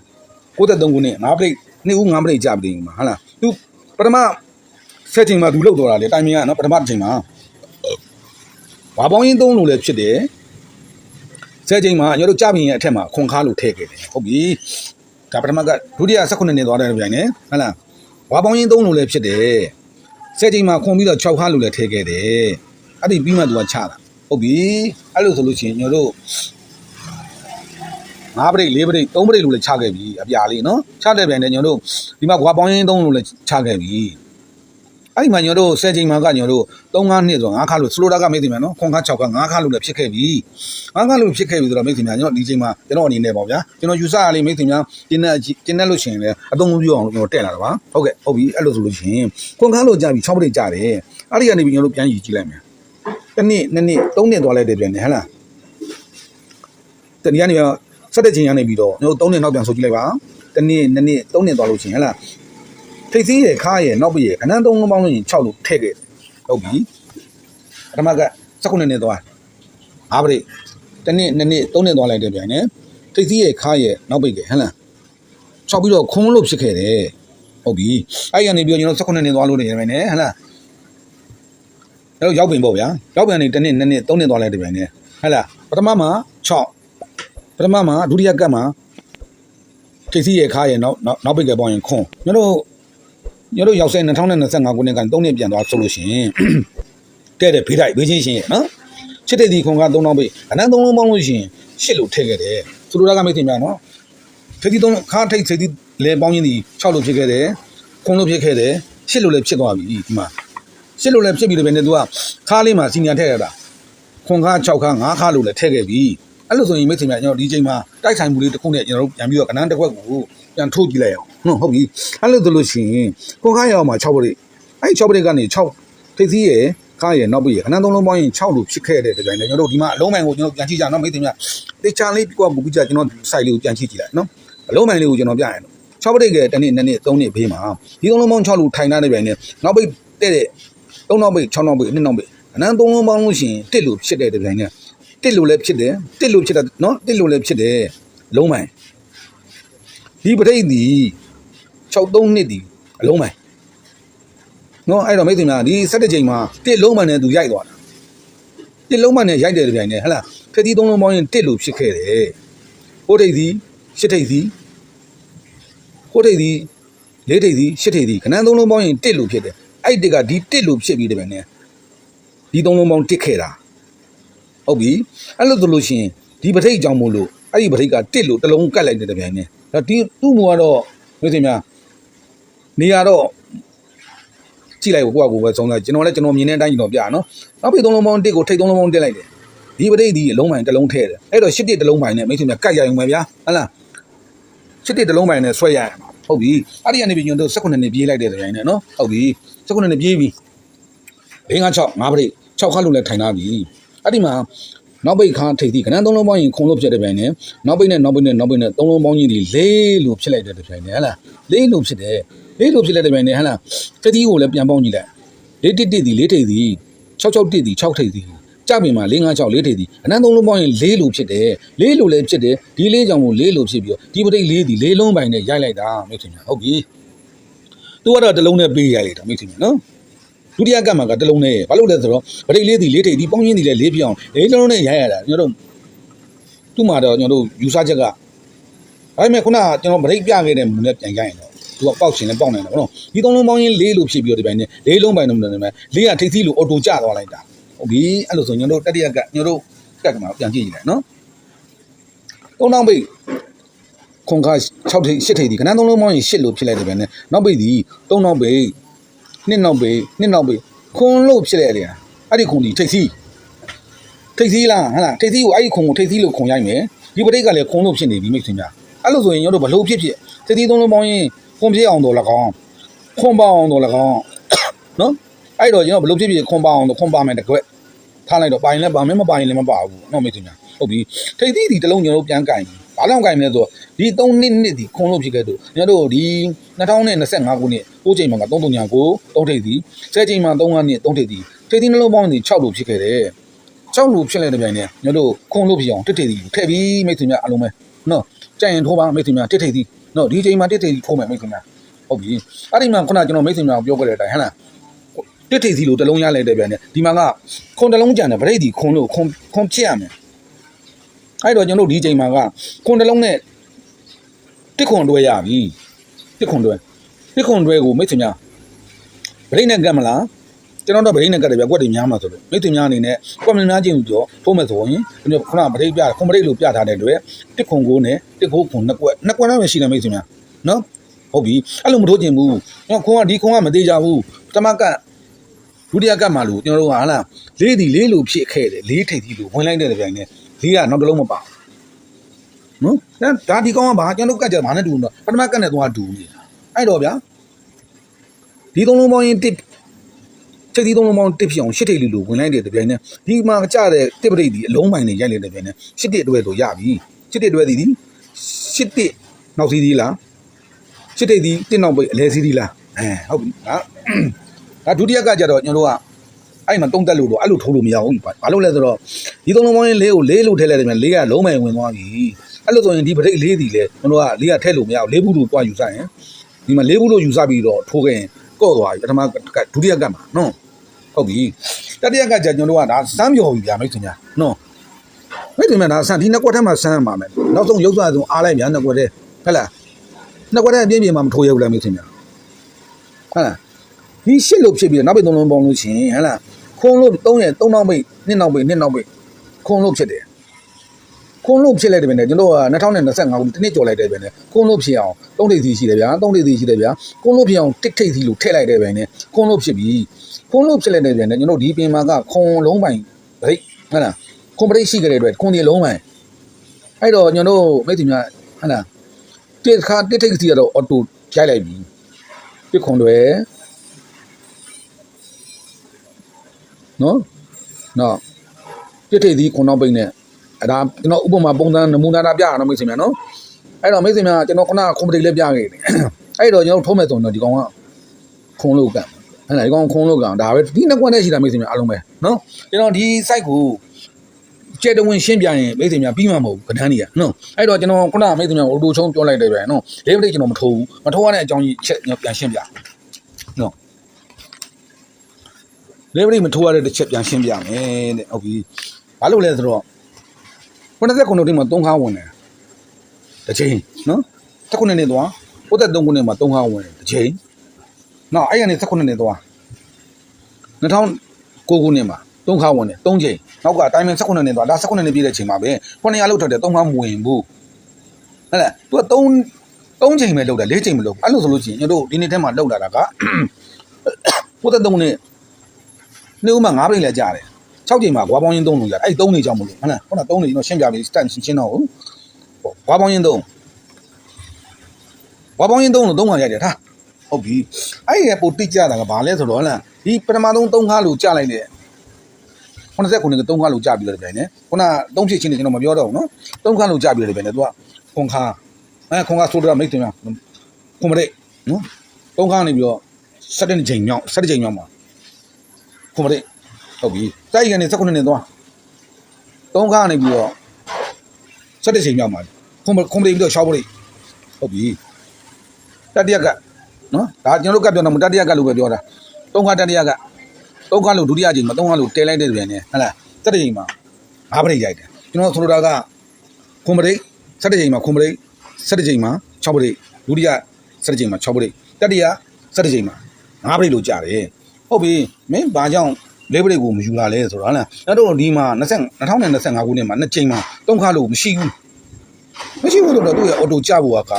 A: 93ခုနှစ်5ပရိတ်နှစ်ဦး5ပရိတ်ကြပြီမှာဟုတ်လားသူပထမဆက်ချိန်မှာသူလှုပ်တော်တာလေတိုင်မင်ကเนาะပထမတစ်ချိန်မှာဘာပေါင်းရင်း3လို့လည်းဖြစ်တယ်ဆယ်ချိန်မှာညတို့ကြပြင်းရဲ့အထက်မှာခွန်ခါလို့ထည့်ခဲ့တယ်ဟုတ်ပြီ ဒါပထမကဒုတိယ16နှစ်သွားတဲ့ပြိုင်နေဟုတ်လားဝါပေါင်းရင်း3လို့လည်းဖြစ်တယ်ဆယ်ချိန်မှာခွန်ပြီးတော့6ခါလို့လည်းထည့်ခဲ့တယ်အဲ့ဒီပြီးမှသူကချတာဟုတ်ပြီအဲ့လိုဆိုလို့ရှိရင်ညတို့ငါးပရိတ်၄ပရိတ်၃ပရိတ်လို့လည်းချခဲ့ပြီအပြာလေးနော်ချတဲ့ပြိုင်နေညတို့ဒီမှာဝါပေါင်းရင်း3လို့လည်းချခဲ့ပြီ အဲ့ဒီမှာညတို့ဆယ်ချိန်မှာကညတို့3 5နှစ်ဆို5ခါလို့စလိုတာကမေးသိမယ်နော်ခွန်ခါ6ခါ5ခါလို့လည်းဖြစ်ခဲ့ပြီ5ခါလို့ဖြစ်ခဲ့ပြီဆိုတော့မေးသိများညတို့ဒီချိန်မှာကျွန်တော်အနေနဲ့ပေါ့ဗျာကျွန်တော်ယူဆရလေးမေးသိများကျင်းတဲ့ကျင်းတဲ့လို့ရှိရင်လည်းအသုံးမပြုအောင်ကျွန်တော်တက်လာတာပါဟုတ်ကဲ့ဟုတ်ပြီအဲ့လိုဆိုလို့ရှိရင်ခွန်ခါလို့ကြာပြီ6ပရိတ်ကြာတယ်အဲ့ဒီကနေပြီးညတို့ပြန်ယူကြည့်လိုက်မယ်တစ်နှစ်နှစ်နှစ်သုံးနှစ်သွားလိုက်တယ်ပြန်နေဟဟလားတနည်းကနေဆက်တဲ့ချိန်ကနေပြီးတော့ကျွန်တော်3နှစ်နောက်ပြန်ဆိုကြည့်လိုက်ပါတစ်နှစ်နှစ်နှစ်3နှစ်သွားလို့ရှိရင်ဟဲ့လား ထိတ်စည်းရဲ့ခါရဲ့နောက်ပြည့်ရဲ့ခဏန်း3လုံးပေါင်းလို့ရင်6လို့ထည့်ခဲ့ဟုတ်ပြီပထမက19နှစ်သွားအားပရိတစ်နှစ်နှစ်နှစ်3နှစ်သွားလိုက်တဲ့ပြန်နဲ့ထိတ်စည်းရဲ့ခါရဲ့နောက်ပြည့်ရဲ့ဟဲ့လား6ပြီးတော့ခွန်လို့ဖြစ်ခဲ့တယ်ဟုတ်ပြီအဲ့ရနေပြီးတော့ကျွန်တော်19နှစ်သွားလို့နေတယ်ပဲနဲ့ဟဲ့လားအဲ့တော့ရောက်ပင်ပေါ့ဗျာရောက်ပင်ကနေတစ်နှစ်နှစ်နှစ်3နှစ်သွားလိုက်တဲ့ပြန်နဲ့ဟဲ့လားပထမမှာ6ပထမမှာဒုတိယကတ်မှာထိပ်စီးရဲ့ခါရဲ့နောက်နောက်နောက်ပိတ်ကပေါင်းရင်ခွန်ညတို့ ညတို့ရောက်ဆဲ2025ခုနှစ်ကနေ3နှစ်ပြန်သွားဆိုလို့ရှိရင်တဲ့တဲ့ဖေးတိုက်ဘေးချင်းရှင်ရဲ့နော်ချစ်တဲ့ဒီခွန်က3000ပိတ်အနန်း3လုံးပေါင်းလို့ရှိရင်8လို့ထည့်ခဲ့တယ်ဆိုလိုတာကမိတ်တင်များနော်ထိပ်စီး3ခါထိပ်ထိပ်စီးလဲပေါင်းရင်ဒီ6လို့ဖြစ်ခဲ့တယ်ခွန်လို့ဖြစ်ခဲ့တယ်8လို့လည်းဖြစ်သွားပြီဒီမှာ8လို့လည်းဖြစ်ပြီးတယ်ပဲနဲ့ तू ကခါလေးမှာစီနီယာထည့်ရတာခွန်ခါ6ခါ9ခါလို့လည်းထည့်ခဲ့ပြီအဲ့လိုဆိုရင်မိတ်ဆွေများကျွန်တော်ဒီချိန်မှာတိုက်ဆိုင်မှုလေးတစ်ခုနဲ့ကျွန်တော်တို့ပြန်ပြီးတော့ကနန်းတစ်ခွက်ကိုပြန်ထုတ်ကြည့်လိုက်အောင် ဟုတ်ဟုတ်ပြီအဲ့လိုဆိုလို့ရှိရင်ခွန်ခါရောက်မှာ6ပရိအဲ့6ပရိကနေ6ထိပ်သီးရဲ့ခါရဲ့နောက်ပြီးကနန်းသုံးလုံးပေါင်းရင်6လို့ဖြစ်ခဲ့တဲ့တိုင်လည်းကျွန်တော်တို့ဒီမှာအလုံးမိုင်ကိုကျွန်တော်ပြန်ကြည့်ကြအောင်နော်မိတ်ဆွေများတေချာလေးကိုကပူပြီးကြကျွန်တော်စိုက်လေးကိုပြန်ကြည့်ကြည့်လိုက်နော်အလုံးမိုင်လေးကိုကျွန်တော်ပြရင်6ပရိကတနေ့2နေ့3နေ့ဘေးမှာဒီသုံးလုံးပေါင်း6လို့ထိုင်ထားတဲ့တိုင်နဲ့နောက်ပိတ်တဲ့တဲ့3နောက်ပိတ်6နောက်ပိတ်2နောက်ပိတ်အနန်း3လုံးပေါင်းလို့ရှိရင်1လို့ဖြစ်တဲ့တိုင်နဲ့တစ်လို့လည်းဖြစ်တယ်တစ်လို့ဖြစ်တာနော်တစ်လို့လည်းဖြစ်တယ်လုံးမိုင်ဒီပဋိသီ 63နှစ်ဒီအလုံးမိုင်နော်အဲ့တော့မိတ်ဆွေများဒီ17ချိန်မှာတစ်လုံးမိုင်နဲ့သူရိုက်သွားတာတစ်လုံးမိုင်နဲ့ရိုက်တယ်တပြိုင်နဲ့ဟဟလားဖက်တီ3လုံးပေါင်းရင်တစ်လို့ဖြစ်ခဲ့တယ်ဟိုထိပ်စီရှစ်ထိပ်စီဟိုထိပ်စီလေးထိပ်စီရှစ်ထိပ်စီခဏန်း3လုံးပေါင်းရင်တစ်လို့ဖြစ်တယ်အဲ့တစ်ကဒီတစ်လို့ဖြစ်ပြီးတပြိုင်နဲ့ဒီ3လုံးပေါင်းတစ်ခဲ့တာဟုတ်ပြီအဲ့လိုဆိုလို့ရှိရင်ဒီပဋိတ်အကြောင်းမို့လို့အဲ့ဒီပဋိတ်ကတစ်လို့တစ်လုံးကတ်လိုက်တဲ့တပြိုင်နဲ့ဒါဒီသူ့မူကတော့မိတ်ဆွေများ နေရာတော့ကြည့်လိုက်ကိုကိုယ့်အကူပဲဆုံးလိုက်ကျွန်တော်လည်းကျွန်တော်မြင်တဲ့အတိုင်းကျွန်တော်ပြရနော်နောက်ပြီးသုံးလုံးပေါင်းတစ်ကိုထိတ်သုံးလုံးပေါင်းတက်လိုက်တယ်ဒီပဋိတ်ဒီအလုံးပိုင်းတစ်လုံးထည့်တယ်အဲ့တော့ရှစ်တစ်တစ်လုံးပိုင်းနဲ့မိတ်ဆွေများကတ်ရအောင်ပဲဗျာဟုတ်လားရှစ်တစ်တစ်လုံးပိုင်းနဲ့ဆွဲရရမှာဟုတ်ပြီအဲ့ဒီကနေပြီးကျွန်တော်တို့18နှစ်ပြေးလိုက်တဲ့တပြိုင်နဲ့နော်ဟုတ်ပြီ18နှစ်ပြေးပြီ5 6 5ပဋိတ်6ခါလို့လည်းထိုင်ထားပြီအဲ့ဒီမှာ နောက်ပိတ်ခါထိပ်သီးကနန်းသုံးလုံးပေါင်းရင်ခုံလို့ဖြစ်တဲ့ပိုင်းနဲ့နောက်ပိတ်နဲ့နောက်ပိတ်နဲ့နောက်ပိတ်နဲ့သုံးလုံးပေါင်းကြီးဒီလေးလို့ဖြစ်လိုက်တဲ့ပိုင်းနဲ့ဟဟလားလေးလို့ဖြစ်တယ်လေးလို့ဖြစ်လိုက်တဲ့ပိုင်းနဲ့ဟဟလားထိပ်သီးကိုလည်းပြန်ပေါင်းကြည့်လိုက်လေးတစ်တစ်ဒီလေးထိပ်သီး6 6တစ်ဒီ6ထိပ်သီးကြပြင်မှာ4 5 6လေးထိပ်သီးအနန်းသုံးလုံးပေါင်းရင်လေးလို့ဖြစ်တယ်လေးလို့လည်းဖြစ်တယ်ဒီလေးကြောင့်မို့လေးလို့ဖြစ်ပြီးတော့ဒီပဋိလေးဒီလေးလုံးပိုင်းနဲ့ရိုက်လိုက်တာမိတ်ဆွေများဟုတ်ပြီသူကတော့တစ်လုံးနဲ့ပေးရိုက်လိုက်တာမိတ်ဆွေများနော် ဒုတိယကတ်မှာကတစ်လုံးနဲ့ဘာလို့လဲဆိုတော့ဗရိတ်လေးဒီလေးထိပ်ဒီပေါင်းရင်းဒီလေးလေးပြောင်းလေးလုံးနဲ့ရိုက်ရတာကျွန်တော်တို့သူ့မှာတော့ကျွန်တော်တို့ယူဆချက်ကဒါပေမဲ့ခုနကကျွန်တော်ဗရိတ်ပြခဲ့တဲ့မူနဲ့ပြန်ရိုက်ရင်တော့သူကပေါက်ရှင်နဲ့ပေါက်နိုင်တယ်ဘောနော်ဒီသုံးလုံးပေါင်းရင်းလေးလို့ဖြစ်ပြီးတော့ဒီပိုင်းနဲ့လေးလုံးပိုင်းတော့မတယ်မဲ့လေးကထိပ်သီးလို့အော်တိုကျသွားလိုက်တာဟုတ်ပြီအဲ့လိုဆိုကျွန်တော်တို့တတိယကတ်ကျွန်တော်တို့ကတ်ကမှာပြန်ကြည့်ကြည့်လိုက်နော်သုံးတောင်းပိတ်ခွန်ခါ6ထိပ်8ထိပ်ဒီခဏသုံးလုံးပေါင်းရင်8လို့ဖြစ်လိုက်တယ်ပဲနဲ့နောက်ပိတ်ဒီ3တောင်းပိတ် နှစ်နောက်ပေနှစ်နောက်ပေခွန်လို့ဖြစ်တဲ့နေရာအဲ့ဒီခွန်ဒီထိတ်စီးထိတ်စီးလားဟဟလားထိတ်စီးကိုအဲ့ဒီခွန်ကိုထိတ်စီးလို့ခွန်ရိုက်မယ်ဒီပဋိကလည်းခွန်လို့ဖြစ်နေပြီမိတ်ဆွေများအဲ့လိုဆိုရင်ညတို့ဘလို့ဖြစ်ဖြစ်ထိတ်စီးသုံးလုံးပေါင်းရင်ခွန်ပြည့်အောင်တော့၎င်းခွန်ပေါအောင်တော့၎င်းနော်အဲ့တော့ကျွန်တော်ဘလို့ဖြစ်ဖြစ်ခွန်ပေါအောင်တော့ခွန်ပါမယ်တကွက်ထားလိုက်တော့ပါရင်လည်းပါမယ်မပါရင်လည်းမပါဘူးနော်မိတ်ဆွေများဟုတ်ပြီထိတ်စီးဒီတစ်လုံးကျွန်တော်တို့ပြန်ကင် ဘာလို့ကင်မလဲဆိုတော့ဒီ3နှစ်နှစ်ဒီခွန်လို့ဖြစ်ခဲ့တော့ကျွန်တော်တို့ဒီ2025ခုနှစ်ကိုချိန်မှာက339 3ထိပ်စီ10ချိန်မှာ3ကနှစ်3ထိပ်စီထိပ်စီနှလုံးပေါင်းစီ6လို့ဖြစ်ခဲ့တယ်6လို့ဖြစ်လိုက်တဲ့ပြိုင်နဲ့ကျွန်တော်တို့ခွန်လို့ဖြစ်အောင်တစ်ထိပ်စီထည့်ပြီးမိတ်ဆွေများအလုံးပဲနော်ကြိုင်ရင်ထိုးပါမိတ်ဆွေများတစ်ထိပ်စီနော်ဒီချိန်မှာတစ်ထိပ်စီထိုးမယ်မိတ်ဆွေများဟုတ်ပြီအဲ့ဒီမှာခုနကျွန်တော်မိတ်ဆွေများပြောခဲ့တဲ့အတိုင်းဟဟလားတစ်ထိပ်စီလို့တစ်လုံးရလိုက်တဲ့ပြိုင်နဲ့ဒီမှာကခွန်တစ်လုံးကြံတယ်ဗရိတ်ဒီခွန်လို့ခွန်ခွန်ဖြစ်ရမယ် အဲ့တော့ကျွန်တော်တို့ဒီချိန်မှာကခွန်တစ်လုံးနဲ့တစ်ခွန်တွဲရပြီတစ်ခွန်တွဲတစ်ခွန်တွဲကိုမိတ်ဆွေများဗရိတ်နဲ့ကတ်မလားကျွန်တော်တော့ဗရိတ်နဲ့ကတ်တယ်ဗျကွက်တွေများမှာဆိုလို့မိတ်ဆွေများအနေနဲ့ကွက်များများချင်းကြောထိုးမယ်ဆိုရင်ကျွန်တော်ခုနဗရိတ်ပြခွန်ဗရိတ်လို့ပြထားတဲ့အတွက်တစ်ခွန်ကိုနဲ့တစ်ခိုးခွန်နှစ်ကွက်နှစ်ကွက်တော့ရှိတယ်မိတ်ဆွေများနော်ဟုတ်ပြီအဲ့လိုမထိုးကျင်ဘူးကျွန်တော်ခွန်ကဒီခွန်ကမသေးကြဘူးတမကတ်ဒုတိယကတ်မှာလို့ကျွန်တော်တို့ကဟာလားလေးဒီလေးလို့ဖြစ်ခဲ့တယ်လေးထိပ်ကြီးလို့ဝင်လိုက်တဲ့ကြိုင်နဲ့ လေးကနောက်တစ်လုံးမပါနော်ဒါဒီကောင်ကဘာကျွန်တော်ကတ်ကြဘာနဲ့တူတော့ပထမကတ်နဲ့တော့တူနေတာအဲ့တော့ဗျာဒီသုံးလုံးပေါင်းရင်တစ်ချက်ဒီသုံးလုံးပေါင်းတစ်ဖြစ်အောင်ရှစ်ထိပ်လူလိုဝင်လိုက်တဲ့ကြိုင်နဲ့ဒီမှာကြတဲ့တစ်ပရိတ်ဒီအလုံးပိုင်းနဲ့ရိုက်လိုက်တဲ့ကြိုင်နဲ့ရှစ်တစ်အတွက်လို့ရပြီရှစ်တစ်အတွက်ဒီဒီရှစ်တစ်နောက်စီးသီးလားရှစ်တိတ်သီးတစ်နောက်ပိတ်အလဲစီးသီးလားအဲဟုတ်ပြီဒါဒါဒုတိယကကြတော့ကျွန်တော်တို့က အဲ့မှာတုံးတက်လို့တော့အဲ့လိုထိုးလို့မရဘူးဘာလို့လဲဆိုတော့ဒီသုံးလုံးပေါင်းရင်လေးကိုလေးလို့ထည့်လိုက်တယ်မြန်လေးကလုံးမယ်ဝင်သွားပြီအဲ့လိုဆိုရင်ဒီပရိတ်လေးတီလဲကျွန်တော်ကလေးကထည့်လို့မရဘူးလေးဘူးလို့တွားယူစားရင်ဒီမှာလေးဘူးလို့ယူစားပြီးတော့ထိုးခဲ့ရင်ကော့သွားပြီပထမကဒုတိယကမှာနော်ဟုတ်ပြီတတိယကကြကျွန်တော်တို့ကဒါစမ်းပြော်ပြီဗျာမိတ်ဆွေများနော်မဲ့တင်မဲ့ဒါဆန်ဒီနှစ်ကွက်ထဲမှာဆန်းရမှာမယ်နောက်ဆုံးရုပ်စွာဆုံးအားလိုက်များနှစ်ကွက်ထဲဟဲ့လားနှစ်ကွက်ထဲအပြင်းပြင်းမှမထိုးရဘူးလားမသိများဟဲ့လားဒီရှစ်လို့ဖြစ်ပြီးတော့နောက်ပိတ်သုံးလုံးပေါင်းလို့ရှိရင်ဟဲ့လား ခုံလို့3ရက်3နောက်ပိတ်2နောက်ပိတ်2နောက်ပိတ်ခုံလို့ဖြစ်တယ်ခုံလို့ဖြစ်လိုက်တယ်ပဲနဲ့ကျွန်တော်က2025ခုတစ်နှစ်ကြော်လိုက်တယ်ပဲနဲ့ခုံလို့ဖြစ်အောင်3ထိပ်စီရှိတယ်ဗျာ3ထိပ်စီရှိတယ်ဗျာခုံလို့ဖြစ်အောင်တစ်ထိပ်စီလို့ထည့်လိုက်တယ်ပဲနဲ့ခုံလို့ဖြစ်ပြီးခုံလို့ဖြစ်လိုက်တယ်ပဲနဲ့ကျွန်တော်ဒီပင်မာကခုံလုံးပိုင်ဗိတ်ဟဲ့လားကွန်ပရိတ်ရှိကြတဲ့အတွက်ခွန်ဒီလုံးမှန်အဲ့တော့ကျွန်တော်တို့မိတ်ဆွေများဟဟလားတစ်ခါတစ်ထိတ်စီကတော့အော်တိုရိုက်လိုက်ပြီတစ်ခွန်တွေ နော်နော်တစ်ထိတ်စီခွန်နောက်ပိတ်နဲ့အဲ့ဒါကျွန်တော်ဥပမာပုံစံနမူနာတာပြရအောင်မိတ်ဆွေများနော်အဲ့တော့မိတ်ဆွေများကျွန်တော်ခုနကွန်ပရိတ်လည်းပြခဲ့တယ်အဲ့တော့ကျွန်တော်ထုံးမဲ့ဆိုတော့ဒီကောင်ကခွန်လို့ကဟဲ့လားဒီကောင်ခွန်လို့ကဒါပဲဒီနှစ်ကွက်နဲ့ရှိတာမိတ်ဆွေများအားလုံးပဲနော်ကျွန်တော်ဒီ site ကိုကျဲတဝင်ရှင်းပြရင်မိတ်ဆွေများပြီးမှာမဟုတ်ဘူးကဏ္ဍကြီးကနော်အဲ့တော့ကျွန်တော်ခုနမိတ်ဆွေများအိုတိုချုံပြောလိုက်တယ်ပဲနော်လေးပရိတ်ကျွန်တော်မထိုးဘူးမထိုးရတဲ့အကြောင်းကြီးချက်ပြန်ရှင်းပြနော် လေးပရိတ်မထိုးရတဲ့တစ်ချက်ပြန်ရှင်းပြမယ်တဲ့ဟုတ်ပြီဘာလို့လဲဆိုတော့90ခုနှစ်တိမှာ3ခါဝင်တယ်တစ်ချိန်နော်တစ်ခုနှစ်နဲ့သွား93ခုနှစ်မှာ3ခါဝင်တယ်တစ်ချိန်နော်အဲ့ရနေ19နှစ်နဲ့သွား2009ခုနှစ်မှာ3ခါဝင်တယ်3ချိန်နောက်ကတိုင်းမင်း19နှစ်နဲ့သွားဒါ19နှစ်ပြည့်တဲ့ချိန်မှာပဲ900လောက်ထွက်တယ်3ခါမဝင်ဘူးဟုတ်လား तू က3 3ချိန်ပဲလောက်တယ်4ချိန်မလောက်အဲ့လိုဆိုလို့ရှိရင်ကျွန်တော်တို့ဒီနေ့ထဲမှာလောက်လာတာက93နှ စ်နေ့ဦးမှာ9ပြိလဲကြားတယ်6ချိန်မှာဂွာပေါင်းရင်း3လို့ရတယ်အဲ့3နေကြောင်းမလို့ဟုတ်လားခုန3နေကျွန်တော်ရှင်းပြပြီးစတန်ရှင်းတော့ဟုတ်ဂွာပေါင်းရင်း3ဂွာပေါင်းရင်း3လို့3ခါရတယ်ထားဟုတ်ပြီအဲ့ဒီပိုတိကျတာကဘာလဲဆိုတော့ဟုတ်လားဒီပထမဆုံး3ခါလို့ကြားလိုက်တဲ့89က3ခါလို့ကြာပြီးတော့ပြန်နေခုန3ဖြစ်ချင်းနေကျွန်တော်မပြောတော့ဘူးနော်3ခါလို့ကြာပြီးတော့ပြန်နေသူကခွန်ခါအဲခွန်ခါဆိုတော့မိတ်တင်ရခွန်မရိတ်နော်3ခါနေပြီးတော့7ချိန်မြောက်7ချိန်မြောက်မှာ ခွန်မရိတ်ဟုတ်ပြီတိုက်ကနေ19နဲ့သွား3ခါနေပြီးတော့7ချိန်မြောက်မှာခွန်ခွန်မရိတ်ပြီးတော့6ပရိတ်ဟုတ်ပြီတတိယကနော်ဒါကျွန်တော်တို့ကပြောတာမတတိယကလို့ပဲပြောတာ3ခါတတိယကသုံးခါလို့ဒုတိယချိန်မှာသုံးခါလို့တဲလိုက်တဲ့ပြန်နေဟဟလားစက်တစ်ချိန်မှာငါးပရိတ်ရိုက်တယ်ကျွန်တော်ဆိုလိုတာကခွန်ပရိတ်စက်တစ်ချိန်မှာခွန်ပရိတ်စက်တစ်ချိန်မှာ6ပရိတ်ဒုတိယစက်တစ်ချိန်မှာ6ပရိတ်တတိယစက်တစ်ချိန်မှာငါးပရိတ်လို့ကြားတယ် ဟုတ်ပြီမင်းဘာကြောင့်လေးပရိတ်ကိုမယူလာလဲဆိုတော့ဟလားအဲ့တော့ဒီမှာ20 2025ခုနှစ်မှာနှစ်ချိန်မှာသုံးခါလို့မရှိဘူးမရှိဘူးဆိုတော့သူ့ရဲ့အော်တိုကြဖို့က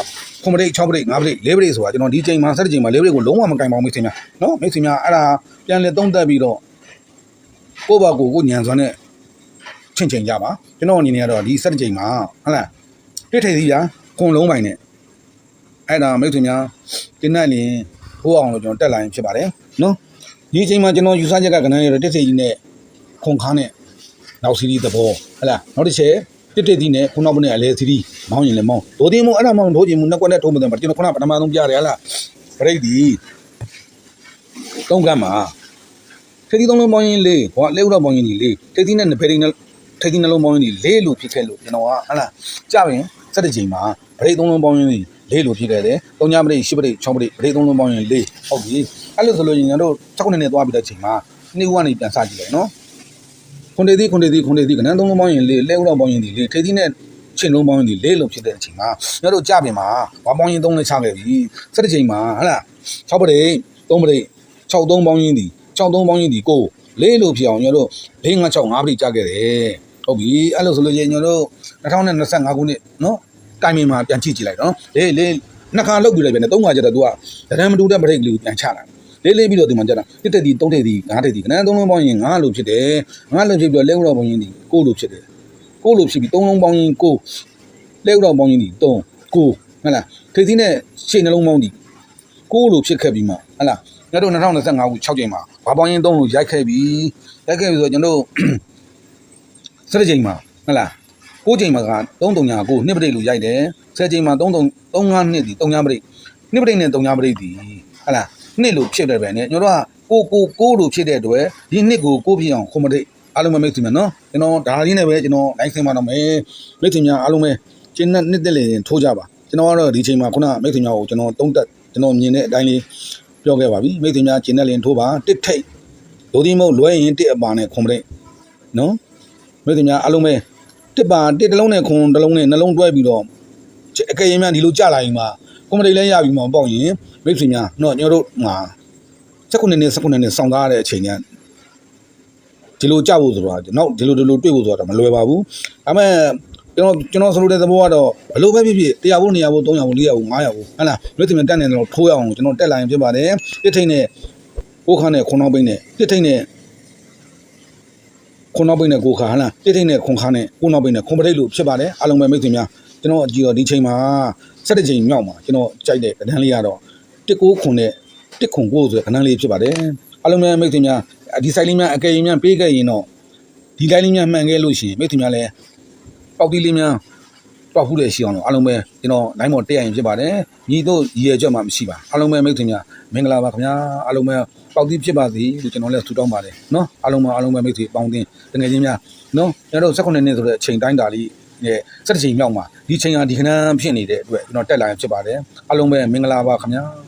A: ခွန်ပရိတ်6ပရိတ်5ပရိတ်4ပရိတ်ဆိုတာကျွန်တော်ဒီချိန်မှာစက်တစ်ချိန်မှာ4ပရိတ်ကိုလုံးဝမကင်ပါဘူးမိတ်ဆွေများနော်မိတ်ဆွေများအဲ့ဒါပြန်လဲသုံးသက်ပြီးတော့ကိုယ့်ဘာကိုယ်ကိုညံစွမ်းနဲ့ချင့်ချိန်ကြပါကျွန်တော်အနေနဲ့ကတော့ဒီစက်တစ်ချိန်မှာဟုတ်လားတစ်ထိပ်စီးရာခွန်လုံးပိုင်နဲ့အဲ့ဒါမိတ်ဆွေများတင်းနဲ့လင်ဟိုးအောင်လို့ကျွန်တော်တက်လာရင်ဖြစ်ပါတယ်နော် ဒီအချိန်မှာကျွန်တော်ယူဆချက်ကကဏ္ဍရတဲ့တစ်ထိပ်ကြီးနဲ့ခွန်ခါနဲ့နောက်စီးရီးသဘောဟုတ်လားနောက်တစ်ချက်တစ်တစ်စီးနဲ့ခုနောက်မနဲ့အလဲစီးရီးမောင်းရင်လည်းမောင်းဒိုတင်းမို့အဲ့ဒါမှမဒိုးချင်ဘူးနှစ်ကွက်နဲ့ထုံးမတယ်မှာကျွန်တော်ခုနပထမဆုံးပြရတယ်ဟုတ်လားဘရိတ်ဒီသုံးကမ်းမှာထိပ်သီးသုံးလုံးပေါင်းရင်လေးဟောလေးဥတော့ပေါင်းရင်ဒီလေးထိပ်သီးနဲ့နှစ်ဖက်ထိပ်နဲ့ထိပ်သီးနှလုံးပေါင်းရင်ဒီလေးလို့ဖြစ်ခဲ့လို့ကျွန်တော်ကဟဟလားကြပြင်စက်တစ်ချိန်မှာဗရိတ်သုံးလုံးပေါင်းရင်ဒီလေးလို့ဖြစ်ခဲ့တယ်။သုံးညပရိတ်ရှစ်ပရိတ်၆ပရိတ်ဗရိတ်သုံးလုံးပေါင်းရင်လေးဟုတ်ပြီ။ အဲ့လိုဆိုလို့ရင်ကျွန်တော်တို့၆ခုနဲ့သွားပြီးတဲ့ချိန်မှာနေ့ဦးကနေပြန်စကြည့်လိုက်နော်။ခွန်တေသီးခွန်တေသီးခွန်တေသီးကနန်းသုံးလုံးပေါင်းရင်လေးလေးဥတော့ပေါင်းရင်ဒီလေးထိပ်သီးနဲ့ချင်းလုံးပေါင်းရင်ဒီလေးလို့ဖြစ်တဲ့အချိန်မှာကျွန်တော်တို့ကြပြင်မှာဝါပေါင်းရင်သုံးနဲ့ချခဲ့ပြီ။စက်တစ်ချိန်မှာဟဟလား၆ပရိတ်၃ပရိတ်၆သုံးပေါင်းရင်ဒီ6သုံးပေါင်းရင်ဒီကိုလေးလို့ဖြစ်အောင်ကျွန်တော်တို့၄၅6 5ပြိကြခဲ့တယ်ဟုတ်ပြီအဲ့လိုဆိုလို့ချင်းကျွန်တော်တို့2025ခုနှစ်နော်တိုင်မင်မှာပြန်ကြည့်ကြည့်လိုက်နော်လေးလေးနှစ်ခါလုတ်ပြီးလိုက်ပြန်တယ်သုံးခါကျတော့ तू ကဒရန်မတူတဲ့ပရိတ်ကလေးကိုပြန်ချလာ လေးလေးပြီးတော့ဒီမှာကျတော့တစ်တက်ဒီသုံးတက်ဒီငါးတက်ဒီကနန်းသုံးလုံးပေါင်းရင်ငါးလို့ဖြစ်တယ်ငါးလို့ဖြစ်ပြီးတော့လဲဥတော်ပေါင်းရင်ဒီကိုလို့ဖြစ်တယ်ကိုလို့ဖြစ်ပြီးသုံးလုံးပေါင်းရင်ကိုလဲဥတော်ပေါင်းရင်ဒီ3ကိုဟုတ်လားထိပ်သီးနဲ့ရှေ့နှလုံးပေါင်းဒီကိုလို့ဖြစ်ခဲ့ပြီးမှဟုတ်လားကျွန်တော်တို့2025ခု6ချိန်မှာဘာပေါင်းရင်3လို့ရိုက်ခဲ့ပြီရိုက်ခဲ့ပြီဆိုတော့ကျွန်တော်တို့စက်ချိန်မှာဟုတ်လား6ချိန်မှာက3339နှစ်ပရိတ်လူရိုက်တယ်10ချိန်မှာ33 35နှစ်ဒီ39ပရိတ်နှစ်ပရိတ်နဲ့39ပရိတ်ဒီဟလာ နှစ်လို့ဖြစ်တယ်ပဲねကျွန်တော်ကကိုကိုကိုလို့ဖြစ်တဲ့အတွက်ဒီနှစ်ကိုကိုဖြစ်အောင်ခွန်မရိတ်အားလုံးပဲမိတ်ဆွေများနော်ကျွန်တော်ဒါရင်းနဲ့ပဲကျွန်တော်နိုင်ဆင်းပါတော့မယ်မိတ်ဆွေများအားလုံးပဲကျင်းနဲ့နှစ်သက်လေထိုးကြပါကျွန်တော်ကတော့ဒီချိန်မှာခုနမိတ်ဆွေများကိုကျွန်တော်တုံးတက်ကျွန်တော်မြင်တဲ့အတိုင်းလေးပြောခဲ့ပါပြီမိတ်ဆွေများကျင်းနဲ့လင်ထိုးပါတစ်ထိတ်ဒိုဒီမုတ်လွဲရင်တစ်အပါနဲ့ခွန်မရိတ်နော်မိတ်ဆွေများအားလုံးပဲတစ်ပါတစ်တစ်လုံးနဲ့ခွန်တစ်လုံးနဲ့နှလုံးတွဲပြီးတော့အကယ်ရင်များဒီလိုကြလာရင်မှာခွန်မရိတ်လည်းရပြီမှာပေါ့ရင် မိတ်ဆွေများနော်ကျွန်တော်တို့မှာ19နှစ်19နှစ်စောင့်သားရတဲ့အချိန်ကဒီလိုကြောက်ဖို့ဆိုတာနောက်ဒီလိုဒီလိုတွေ့ဖို့ဆိုတာမလွယ်ပါဘူးဒါပေမဲ့ကျွန်တော်ကျွန်တော်ဆိုလိုတဲ့သဘောကတော့ဘယ်လိုပဲဖြစ်ဖြစ်100ဘုံ200ဘုံ300ဘုံ400ဘုံ500ဘုံဟဟလားလွတ်တင်တက်နေတော့ထိုးရအောင်ကျွန်တော်တက်လာရင်ဖြစ်ပါတယ်တစ်ထိတ်နဲ့ကိုခါနဲ့ခွန်နောက်ပိတ်နဲ့တစ်ထိတ်နဲ့ခွန်နောက်ပိတ်နဲ့ကိုခါဟလားတစ်ထိတ်နဲ့ခွန်ခါနဲ့ကိုနောက်ပိတ်နဲ့ခွန်ပရိတ်လို့ဖြစ်ပါတယ်အားလုံးပဲမိတ်ဆွေများကျွန်တော်အကြည့်တော့ဒီချိန်မှာ7ချိန်မြောက်မှာကျွန်တော်ကြိုက်တဲ့ကဏ္ဍလေးကတော့ တစ်ကိုခွန်နဲ့တစ်ခွန်ကိုဆိုတဲ့ကဏ္ဍလေးဖြစ်ပါတယ်အားလုံးပဲမိတ်ဆွေများဒီဆိုင်လေးများအကယ်၍များပေးခဲ့ရင်တော့ဒီတိုင်းလေးများမှန်ခဲ့လို့ရှိရင်မိတ်ဆွေများလည်းပေါက်တီးလေးများတောက်ဖူးတယ်ရှိအောင်လို့အားလုံးပဲကျွန်တော်နိုင်မော်တက်ရရင်ဖြစ်ပါတယ်ညီတို့ရည်ရွယ်ချက်မှမရှိပါအားလုံးပဲမိတ်ဆွေများမင်္ဂလာပါခင်ဗျာအားလုံးပဲပေါက်တီးဖြစ်ပါစေလို့ကျွန်တော်လည်းဆုတောင်းပါတယ်နော်အားလုံးပဲအားလုံးပဲမိတ်ဆွေပေါင်းတင်တကယ်ချင်းများနော်ကျွန်တော်တို့18နှစ်ဆိုတဲ့အချိန်တိုင်းတာလေးနဲ့17ချိန်မြောက်မှာဒီချိန်ဟာဒီခဏဖြစ်နေတဲ့အတွက်ကျွန်တော်တက်လာရင်ဖြစ်ပါတယ်အားလုံးပဲမင်္ဂလာပါခင်ဗျာ